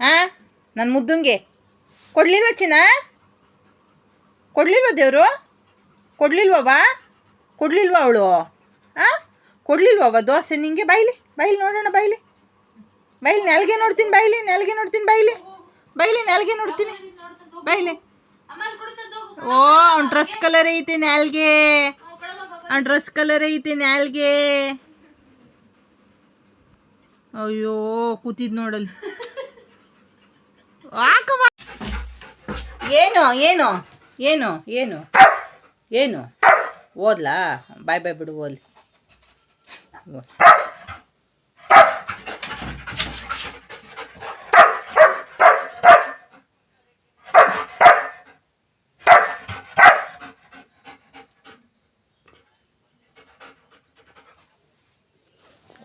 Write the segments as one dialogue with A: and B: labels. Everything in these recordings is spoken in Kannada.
A: ಹಾಂ ನನ್ನ ಮುದ್ದುಂಗೆ. ಕೊಡ್ಲಿಲ್ವ ಚಿನ್ನ? ಕೊಡ್ಲಿಲ್ವ ದೇವರು? ಕೊಡ್ಲಿಲ್ವವ ಕೊಡ್ಲಿಲ್ವ ಅವಳು? ಹಾಂ ಕೊಡ್ಲಿಲ್ವವ ದೋಸೆ ನಿಂಗೆ? ಬಾಯ್ಲಿ ಬಾಯ್ಲಿ ನೋಡೋಣ ಬಾಯ್ಲಿ ಬೈಲಿ, ನೆಲ್ಗೆ ನೋಡ್ತೀನಿ, ಬೈಲಿ, ನೆಲ್ಗೆ ನೋಡ್ತೀನಿ, ಬೈಲಿ. ಬೈಲಿ, ನೆಲ್ಗೆ ನೋಡ್ತೀನಿ. ಬೈಲಿ. ಓ, ಅವ್ನ ಡ್ರೆಸ್ ಕಲರ್ ಐತೆ ನಾಲ್ಗೆ. ಅವ್ನ ಡ್ರೆಸ್ ಕಲರ್ ಐತೆ ನಾಲ್ಗೆ. ಅಯ್ಯೋ, ಕೂತಿದ್ ನೋಡಲ್ಲಿ. ಹಾಕವ್ವ ಏನು ಏನು ಏನು ಏನು ಏನು ಓದ್ಲಾ ಬಾಯ್ ಬಾಯ್ ಬಿಡು ಓದ್ಲಿ ಓ.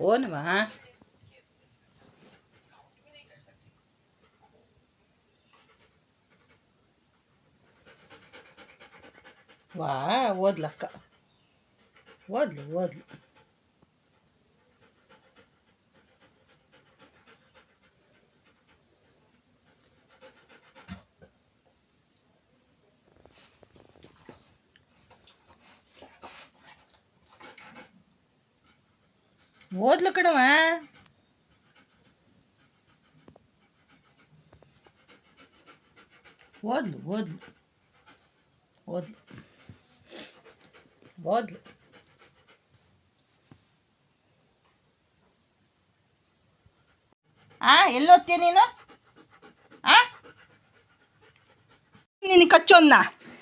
A: ಓನವಾ ವಾ ಓದ್ಲಕ್ಕ ಓದ್ಲು ಓದ್ಲು. ಓದ್ಲು ಕಣವ ಓದ್ಲು ಓದ್ಲು. ಓದ್ಲು. ಓದ್ಲು ಆ ಎಲ್ಲೋತ್ತೀಯ ನೀನು? ಆ? ನೀನು ಕಚ್ಚೋನ್ನ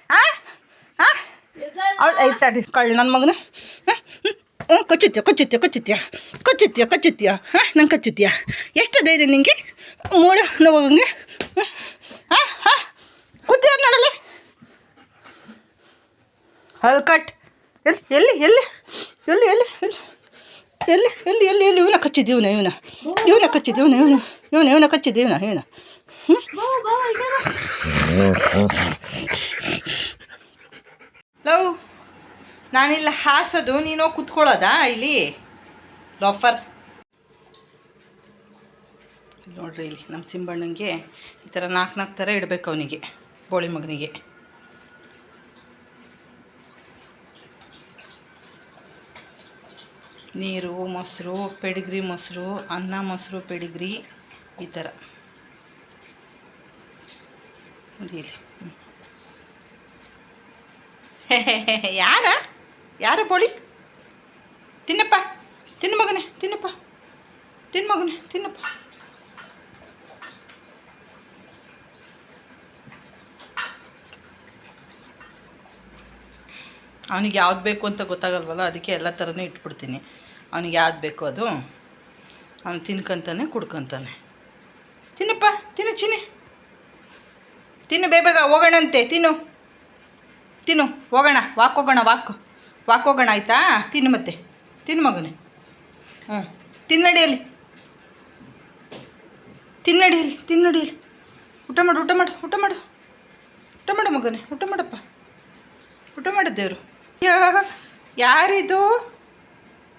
A: ಆ? ಅವಳು ಐತಾಡಿ ಕಳ್ಳ ನನ್ನ ಮಗನ. ಹ್ಞೂ ಕೊಚ್ಚುತ್ತೀಯ ಕೊಚ್ಚುತ್ತೀಯ ಕೊಚ್ಚುತ್ತೀಯ. ಕೊಚ್ಚುತ್ತೀಯ ಕೊಚ್ಚುತ್ತೀಯ. ಹಾಂ? ನಂಗೆ ಕಚ್ಚುತ್ತೀಯ. ಎಷ್ಟು ಧೈರ್ಯ ನಿಂಗೆ? ಮೂಡ ನೋವಂಗೆ ಹಾಂ? ಹಾಂ? ಕೂತೀರ ನೋಡಲಿ ಹಲ್ಕಟ್ ಎಲ್ಲಿ ಎಲ್ಲಿ ಎಲ್ಲಿ? ಎಲ್ಲಿ ಎಲ್ಲಿ ಎಲ್ಲಿ? ಎಲ್ಲಿ ಎಲ್ಲಿ ಎಲ್ಲಿ ಎಲ್ಲಿ? ಇವನ ಕಚ್ಚಿದ್ದು ಇವನ ಇವನ. ಇವನ ಕಚ್ಚಿದ್ದು ಇವನ ಇವನ ಇವನ ಇವನ ಕಚ್ಚಿದ್ದು ಇವನ ಇವನ. ಲವ್ ನಾನಿಲ್ಲ ಹಾಸೋದು ನೀನು ಕುತ್ಕೊಳ್ಳೋದಾ ಇಲ್ಲಿ? ಲೋಫರ್. ನೋಡ್ರಿ ಇಲ್ಲಿ ನಮ್ಮ ಸಿಂಬಣ್ಣಂಗೆ ಈ ಥರ ನಾಲ್ಕು ನಾಲ್ಕು ಥರ ಇಡಬೇಕು ಅವನಿಗೆ ಬೋಳಿ ಮಗನಿಗೆ. ನೀರು, ಮೊಸರು, ಪೆಡಿಗ್ರಿ ಮೊಸರು, ಅನ್ನ ಮೊಸರು, ಪೆಡಿಗ್ರಿ ಈ ಥರ. ಯಾರ? ಯಾರ ಬೋಳಿ ತಿನ್ನಪ್ಪ. ತಿನ್ನು ಮಗನೇ, ತಿನ್ನಪ್ಪ. ತಿನ್ನು ಮಗನೇ, ತಿನ್ನಪ್ಪ. ಅವನಿಗೆ ಯಾವ್ದು ಬೇಕು ಅಂತ ಗೊತ್ತಾಗಲ್ವಲ್ಲ, ಅದಕ್ಕೆ ಎಲ್ಲ ಥರನೂ ಇಟ್ಬಿಡ್ತೀನಿ. ಅವನಿಗೆ ಯಾವ್ದು ಬೇಕು ಅದು, ಅವನು ತಿನ್ಕೊಂತಾನೆ, ಕುಡ್ಕೊಂತಾನೆ. ತಿನ್ನಪ್ಪ, ತಿನ್ನು ಚಿನ್ನಿ. ತಿನ್ನು ಬೇಬೇಗ ಹೋಗೋಣಂತೆ, ತಿನ್ನು. ತಿನ್ನು, ಹೋಗೋಣ, ವಾಕ್ ಹೋಗೋಣ, ವಾಕ್. ವಾಕ್ ಹೋಗೋಣ ಆಯಿತಾ? ತಿನ್ನು ಮತ್ತೆ. ತಿನ್ನು ಮಗನೇ. ಹ್ಞೂ ತಿನ್ನಡಿಯಲ್ಲಿ ತಿನ್ನಡಿಯಲ್ಲಿ ತಿನ್ನಡಿಯಲ್ಲಿ ಊಟ ಮಾಡು ಊಟ ಮಾಡು ಊಟ ಮಾಡು. ಊಟ ಮಾಡು ಮಗನೇ, ಊಟ ಮಾಡಪ್ಪ. ಊಟ ಮಾಡಿದ್ದೇವ್ರು ಯಾರಿದು?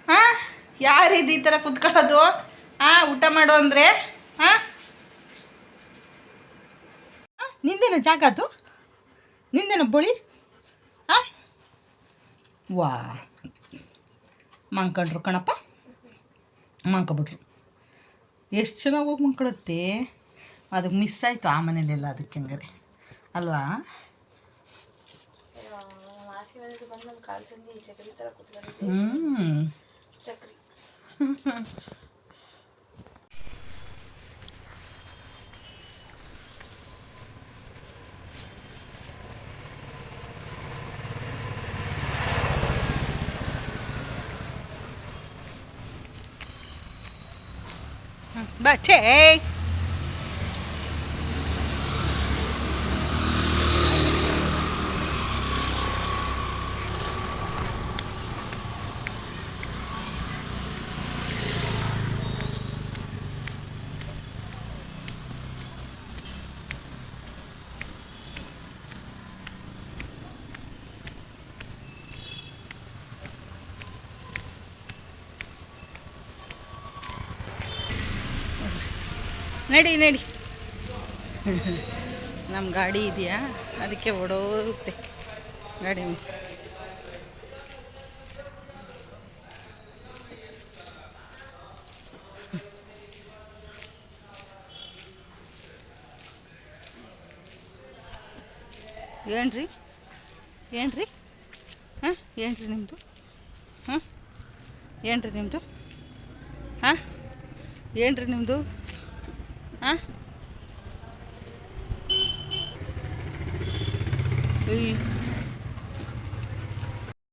A: ಹಾಂ? ಯಾರಿದು ಈ ಥರ ಕುತ್ಕೊಳ್ಳೋದು? ಹಾಂ, ಊಟ ಮಾಡು ಅಂದರೆ? ಹಾಂ? ನಿಂದೇನ ಜಾಗ ಅದು? ನಿಂದೇನ ಬಳಿ? ಹಾಂ? ವಾ. ಮಂಕೊಂಡ್ರು ಕಣಪ್ಪ. ಮಂಕೊಬಿಟ್ರು. ಎಷ್ಟು ಚೆನ್ನಾಗಿ ಹೋಗಿ ಮಂಕಳತ್ತೆ? ಅದಕ್ಕೆ ಮಿಸ್ ಆಯಿತು ಆ ಮನೇಲೆಲ್ಲ ಅದಕ್ಕೆ ಹಂಗಾರೆ. ಅಲ್ವಾ? ಇದು ಬಂದು ನಮ್ಮ ಕಾಲು ಸಂಜೆ ಚಕ್ರಿ ಥರ ಕೂತ್ಕೊಂಡಿದ್ದೆ ಚಕ್ರಿ But hey! ನಡಿ ನಡಿ. ನಮ್ಮ ಗಾಡಿ ಇದೆಯಾ? ಅದಕ್ಕೆ ಓಡೋಗುತ್ತೆ. ಗಾಡಿ ಏನ್ರಿ? ಏನ್ರಿ? ಹಾಂ? ಏನ್ರಿ ನಿಮ್ಮದು ಹಾಂ? ಏನ್ರಿ ನಿಮ್ಮದು ಹಾಂ? ಏನ್ರಿ ನಿಮ್ಮದು ಹಾಂ ಏಯ್